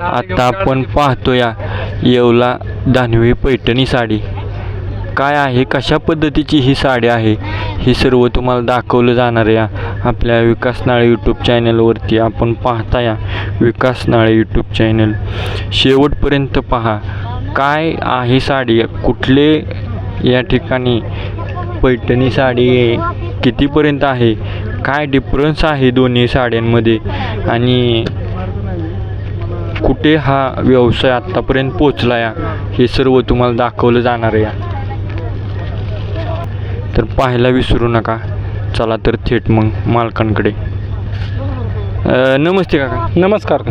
आता आपण पाहतो या येवला दानवी पैठणी साडी. काय आहे? कशा पद्धतीची ही साडी आहे? हे सर्व तुम्हाला दाखवलं जाणार या आपल्या विकास नाळे यूट्यूब चॅनलवरती आपण पाहता या विकास नाळे यूट्यूब चॅनल शेवटपर्यंत पहा. काय आहे साडी? कुठले या ठिकाणी पैठणी साडी कितीपर्यंत आहे? काय डिफरन्स आहे दोन्ही साड्यांमध्ये? आणि कुठे हा व्यवसाय आत्तापर्यंत पोचला या? हे सर्व तुम्हाला दाखवलं जाणार आहे या. तर पाहायला विसरू नका. चला तर थेट मग मालकांकडे. नमस्ते काका. नमस्कार.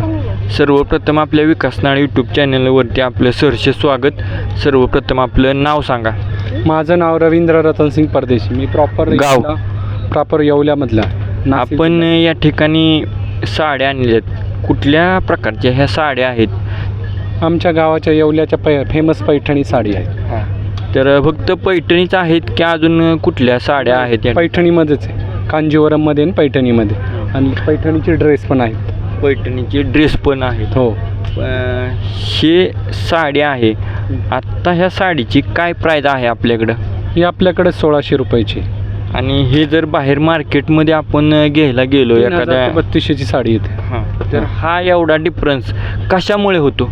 सर्वप्रथम आपल्या विकासनाळ यूट्यूब चॅनलवरती आपलं सहर्ष स्वागत. सर्वप्रथम आपलं नाव सांगा. माझं नाव रवींद्र रतनसिंग परदेशी. मी प्रॉपर गाव? प्रॉपर येवल्यामधला. आपण या ठिकाणी साड्या आणल्या आहेत कुठल्या प्रकारच्या ह्या साड्या आहेत? आमच्या गावाच्या येवल्याच्या पै फेमस पैठणी साडी आहे. तर फक्त पैठणीच आहेत की अजून कुठल्या साड्या आहेत या? पैठणीमध्येच आहे. कांजीवरममध्ये आणि पैठणीमध्ये. आणि पैठणीचे ड्रेस पण आहेत. पैठणीचे ड्रेस पण आहेत. हो. हे साडी आहे. आत्ता ह्या साडीची काय प्राईज आहे आपल्याकडं? ही आपल्याकडे सोळाशे रुपयाची. आणि हे जर बाहेर मार्केटमध्ये आपण घ्यायला गेलो एखाद्या बत्तीसशेची साडी येते. हां. तर हा. एवढा डिफरन्स कशामुळे होतो?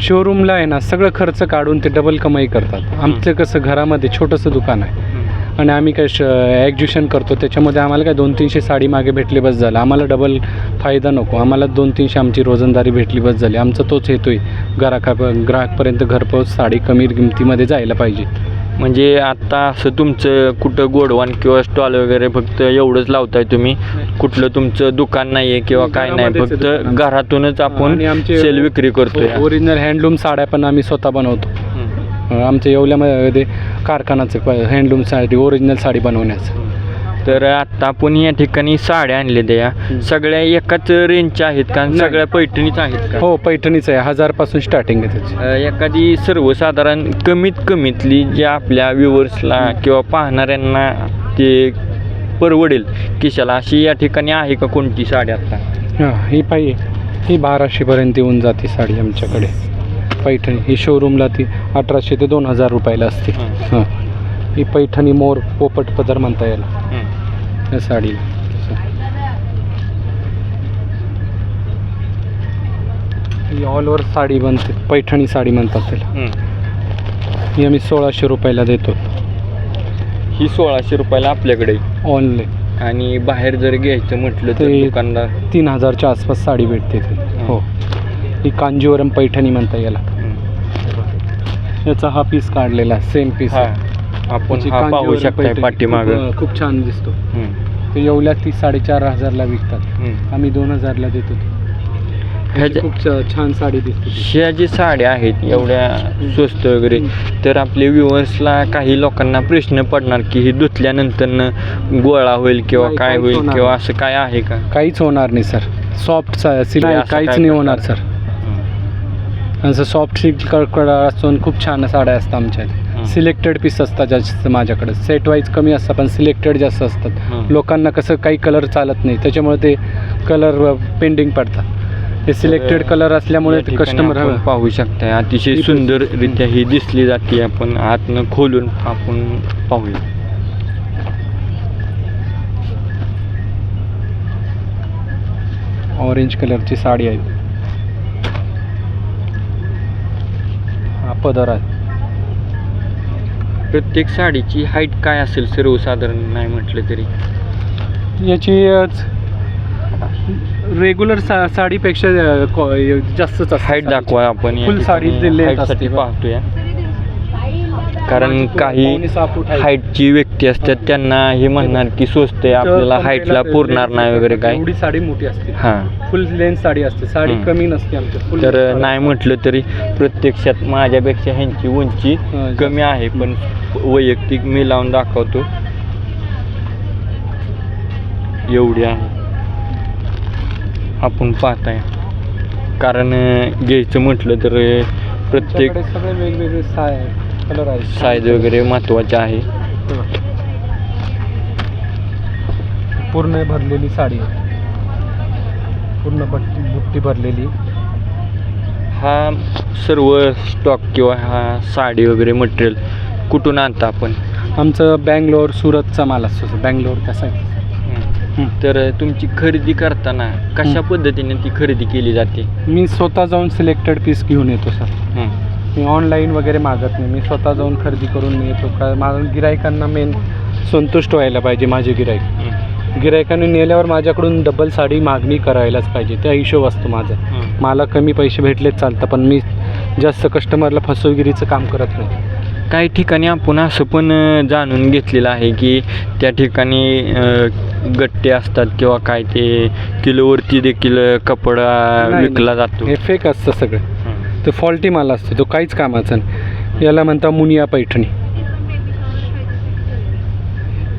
शोरूमला आहे ना सगळं खर्च काढून ते डबल कमाई करतात. आमचं कसं घरामध्ये छोटंसं दुकान आहे. आणि आम्ही काय श ॲग्जिबिशन करतो त्याच्यामध्ये आम्हाला काय दोन तीनशे साडी मागे भेटली बस झालं. आम्हाला डबल फायदा नको. आम्हाला दोन तीनशे आमची रोजंदारी भेटली बस झाली. आमचा तोच हेतोय ग्राहका ग्राहकपर्यंत घरपोच साडी कमी किमतीमध्ये जायला पाहिजे. म्हणजे आता असं तुमचं कुठं गोडवान किंवा स्टॉल वगैरे फक्त एवढंच लावताय तुम्ही? कुठलं तुमचं दुकान नाही आहे किंवा काय नाही फक्त. घरातूनच आपण आणि आमचे- सेल विक्री करतोय. ओरिजिनल हँडलूम साड्या पण आम्ही स्वतः बनवतो. आमच्या येवल्यामध्ये कारखानाचे हँडलूम साडी ओरिजिनल साडी बनवण्याचं. तर आता आपण या ठिकाणी साड्या आणल्या या सगळ्या एकाच रेंजच्या आहेत का. सगळ्या पैठणीच आहेत का? हो पैठणीच आहे. हजारपासून स्टार्टिंग आहे त्याची. अ, एखादी सर्वसाधारण कमीत कमीतली ज्या आपल्या व्ह्युअर्सला किंवा पाहणाऱ्यांना ते परवडेल. किशाला? अशी या ठिकाणी आहे का कोणती साडी आता? हां ही पाहिजे ही बाराशेपर्यंत येऊन जाते साडी आमच्याकडे. पैठणी. ही शोरूमला ती अठराशे ते दोन हजार रुपयाला असते. हं. हां. ही पैठणी मोर पोपट पदर म्हणता याला हं. या साडीला. ही ऑल ओव्हर साडी बनते. पैठणी साडी म्हणतात त्याला. हं. आम्ही सोळाशे रुपयाला देतो. ही सोळाशे रुपयाला आपल्याकडे. ऑनलाईन आणि बाहेर जर घ्यायचं म्हटलं तर ते- दुकानदार तीन हजारच्या आसपास साडी भेटते ती. हं. हो कांजीवरम पैठणी म्हणता याला. याचा हा पीस काढलेला सेम पीस हा. आपण हा पाहू शकताय पाठीमागं खूप छान दिसतो. ते येवल्या ती साडेचार हजारला विकतात. आम्ही दोन हजारला देतो. ह्याच्या- खूप छान साडी दिसते. ह्या जी साड्या आहेत एवढ्या स्वस्त वगैरे तर आपले व्ह्युअर्सला काही लोकांना प्रश्न पडणार की ही धुतल्यानंतर गोळा होईल किंवा काय होईल किंवा. असं काय आहे का काहीच होणार नाही सर सॉफ्ट असं काहीच नाही? होणार सर असं सॉफ्ट सिल्क कडकड असून खूप छान साड्या असतात आमच्या. सिलेक्टेड पीस असतात जास्त माझ्याकडे. सेट वाईज कमी असतात पण सिलेक्टेड जास्त असतात. लोकांना कसं काही कलर चालत नाही. त्याच्यामुळे ते कलर पेंडिंग पडतात. हे सिलेक्टेड कलर असल्यामुळे कस्टमर पाहू शकताय अतिशय सुंदररित्या ही दिसली जाते. आपण आतनं खोलून आपण पाहूया. ऑरेंज कलरची साडी आहे. हा पदर आहे. प्रत्येक साडीची हाईट काय असेल सर्वसाधारण नाही म्हटलं तरी याची रेग्युलर सा साडीपेक्षा जास्तच हाईट. दाखवा आपण ठिकाणी साडी बघ. पाहतोय कारण काही. हाईटची व्यक्ती असतात त्यांना हे म्हणणार की स्वस्त आहे आपल्याला हाईटला पुरणार नाही वगैरे काय. एवढी साडी मोठी असते. हां. फुल लेंथ साडी असते. साडी. कमी नसते आमच्या. तर नाही म्हटलं तरी प्रत्यक्षात माझ्यापेक्षा ह्यांची उंची. कमी आहे पण वैयक्तिक मी लावून दाखवतो. एवढी आहे. आपण पाहताय. कारण घ्यायचं म्हटलं तर प्रत्येक सगळे वेगवेगळे साय साईज वगैरे महत्त्वाचे आहे. पूर्ण भरलेली साडी. आहे पूर्ण बट्टी बुट्टी भरलेली. हा सर्व स्टॉक किंवा हा साडी वगैरे मटेरियल कुठून आणता आपण? आमचं बँगलोर सुरतचा माल असतो बँगलोर त्या साईड तर तुमची खरेदी करताना कशा पद्धतीने ती खरेदी केली जाते? मी स्वतः जाऊन सिलेक्टेड पीस घेऊन येतो सर. मी ऑनलाईन वगैरे मागत नाही. मी स्वतः जाऊन खरेदी करून येतो. का माझं गिरायकांना मेन संतुष्ट व्हायला पाहिजे माझे गिराईक गिरायकांनी नेल्यावर माझ्याकडून डबल साडी मागणी करायलाच पाहिजे. त्या हिशोब असतो माझा मला कमी पैसे भेटलेच चालतं पण मी जास्त कस्टमरला फसवगिरीचं काम करत नाही. काही ठिकाणी आपण असं पण जाणून घेतलेलं आहे की त्या ठिकाणी गट्टे असतात किंवा काय ते किलोवरती देखील कपडा विकला जातो. हे फेक असतं सगळं. हं. तो फॉल्टी माल असतो तो काहीच कामाचा नाही. याला म्हणता मुनिया पैठणी.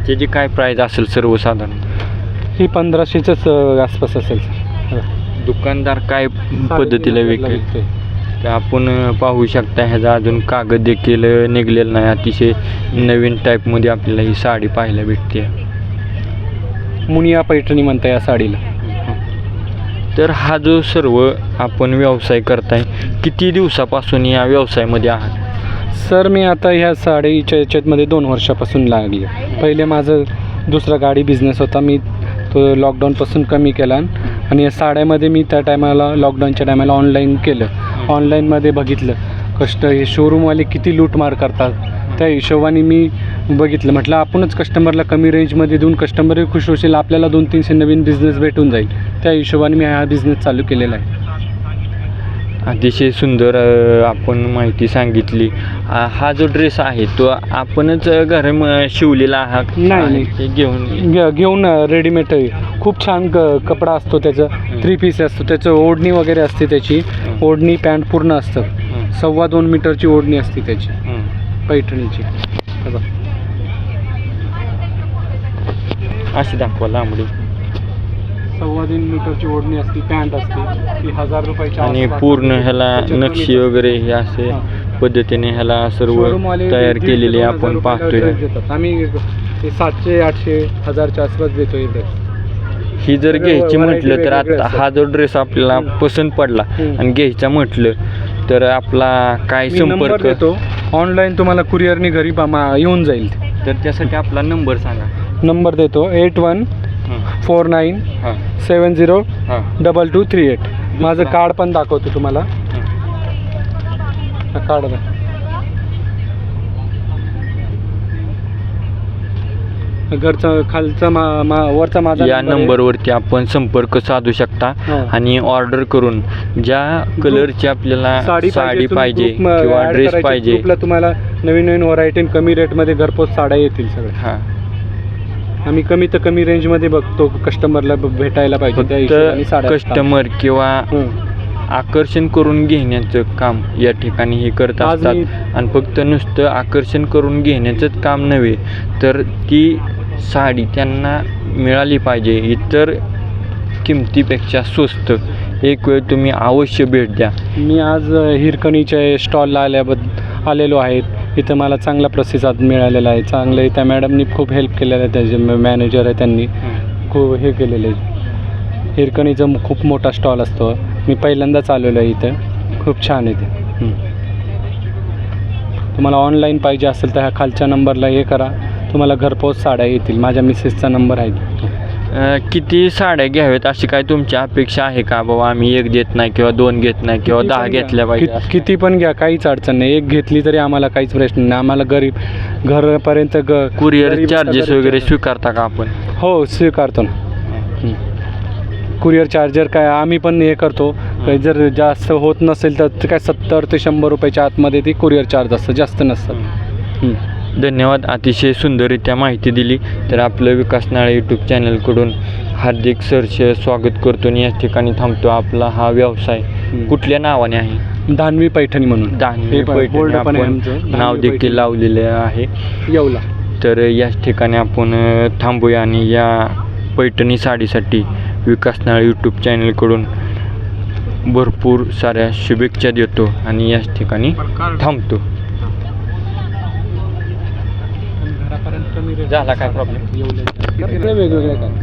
त्याची काय प्राईज असेल सर्वसाधारण? ही पंधराशेच्याच आसपास असेल सर. दुकानदार काय पद्धतीला विकेल? विकतोय. तर आपण पाहू शकता ह्याचा अजून कागद देखील निघलेला नाही. अतिशय नवीन टाईपमध्ये आपल्याला ही साडी पाहायला भेटते. मुनिया पैठणी म्हणता या साडीला. तर हा जो सर्व आपण व्यवसाय करताय किती दिवसापासून या व्यवसायामध्ये आहात? सर मी आता ह्या साडीच्या याच्यातमध्ये दोन वर्षापासून लागली पहिले माझं दुसरा गाडी बिझनेस होता. मी तो लॉकडाऊनपासून कमी केला आणि या साड्यामध्ये मी त्या टायमाला लॉकडाऊनच्या टायमाला ऑनलाईन केलं. ऑनलाईनमध्ये बघितलं कष्ट हे शोरूमवाले किती लूटमार करतात. त्या हिशोबाने मी बघितलं. म्हटलं आपणच कस्टमरला कमी रेंजमध्ये देऊन कस्टमरही खुश होशील आपल्याला दोन तीनशे नवीन बिझनेस भेटून जाईल. त्या हिशोबाने मी हा बिझनेस चालू केलेला आहे. अतिशय सुंदर आपण माहिती सांगितली. हा जो ड्रेस आहे तो आपणच घर शिवलेला आहात नाही, घेऊन घेऊन रेडीमेड खूप छान क कपडा असतो त्याचं. थ्री पीस असतो. त्याचं ओढणी वगैरे असते त्याची. ओढणी पॅन्ट पूर्ण असतं. सव्वा दोन मीटरची ओढणी असते त्याची. पैठणीची हे बघ. अशी दाखवा लांबडी सव्वा दोन मीटरची ओढणी असते पॅन्ट असते ती हजार रुपयाच्या आणि पूर्ण. ह्याला नक्षी वगैरे हे असे. पद्धतीने ह्याला सर्व तयार केलेले आपण पाहतोय. आम्ही सातशे आठशे हजारच्या आसपास देतो हे ही जर घ्यायची म्हटलं तर आता. हा जो ड्रेस आपल्याला. पसंत पडला. आणि घ्यायचा म्हटलं तर आपला काय संपर्क ऑनलाईन तुम्हाला कुरिअरनी घरी येऊन जाईल तर त्यासाठी आपला नंबर सांगा नंबर देतो. Eight one. फोर नाईन हां. सेवन झिरो हां. Double two three eight. माझं कार्ड पण दाखवतो तुम्हाला. कार्ड घरचा खालचा मा मा वरचा माझा या. नंबरवरती आपण संपर्क साधू शकता हो. आणि ऑर्डर करून ज्या कलरची आपल्याला साडी पाहिजे किंवा ड्रेस. पाहिजे. ग्रुपला तुम्हाला नवीन नवीन व्हरायटी कमी रेटमध्ये घरपोच साड्या येतील सगळ्या. हां. आम्ही कमी तर कमी रेंजमध्ये बघतो कस्टमरला भेटायला पाहिजे त्या हिशोबाने फक्त साड्या कस्टमर किंवा हं. आकर्षण करून घेण्याचं काम या ठिकाणी हे करत आज असतात. आणि फक्त नुसतं आकर्षण करून घेण्याचंच काम नव्हे तर ती साडी त्यांना मिळाली पाहिजे इतर किमतीपेक्षा स्वस्त. एक वेळ तुम्ही अवश्य भेट द्या. मी आज अ, हिरकणीच्या स्टॉलला आल्याबद्द आलेलो आहे. इथं मला चांगला प्रतिसाद मिळालेला आहे. चांगलं त्या मॅडमनी खूप हेल्प केलेलं आहे. त्याचे मॅनेजर आहे त्यांनी. खूप हे केलेलं आहे. हिरकणीचा खूप मोठा स्टॉल असतो. मी पहिल्यांदाच आलेलो आहे इथं. खूप छान आहे ते. तुम्हाला ऑनलाईन पाहिजे असेल तर ह्या खालच्या नंबरला हे करा. तुम्हाला घरपोच साड्या येतील. माझ्या मिसेसचा नंबर आहे. किती साड्या घ्याव्यात अशी काय तुमची अपेक्षा आहे का? बाबा आम्ही एक देत नाही किंवा दोन घेत नाही किंवा दहा. घेतल्या पाहिजे किती पण घ्या काहीच अडचण नाही. एक घेतली तरी आम्हाला काहीच प्रश्न नाही. आम्हाला गरीब घरपर्यंत ग कुरिअर चार्जेस वगैरे स्वीकारता का आपण? हो स्वीकारतो ना. कुरिअर चार्जर काय आम्ही पण हे करतो. जर जास्त होत नसेल तर काय सत्तर ते शंभर रुपयाच्या आतमध्ये ती कुरिअर चार्ज असतं. जास्त नसतं. धन्यवाद. अतिशय सुंदररित्या माहिती दिली. तर आपलं विकास नाळे यूट्यूब चॅनलकडून हार्दिक सरश स्वागत करतो आणि याच ठिकाणी थांबतो. आपला हा व्यवसाय कुठल्या नावाने आहे? धानवी पैठणी म्हणून. दानवे हे पैठणी. आपण. नाव दानवे देखील. लावलेले आहे. येवला. तर याच ठिकाणी आपण थांबूया आणि या पैठणी साडीसाठी विकास नाळे यूट्यूब चॅनलकडून भरपूर साऱ्या शुभेच्छा देतो आणि याच ठिकाणी थांबतो घरापर्यंत कमी rate झाला काय problem? येवले वेगवेगळे काय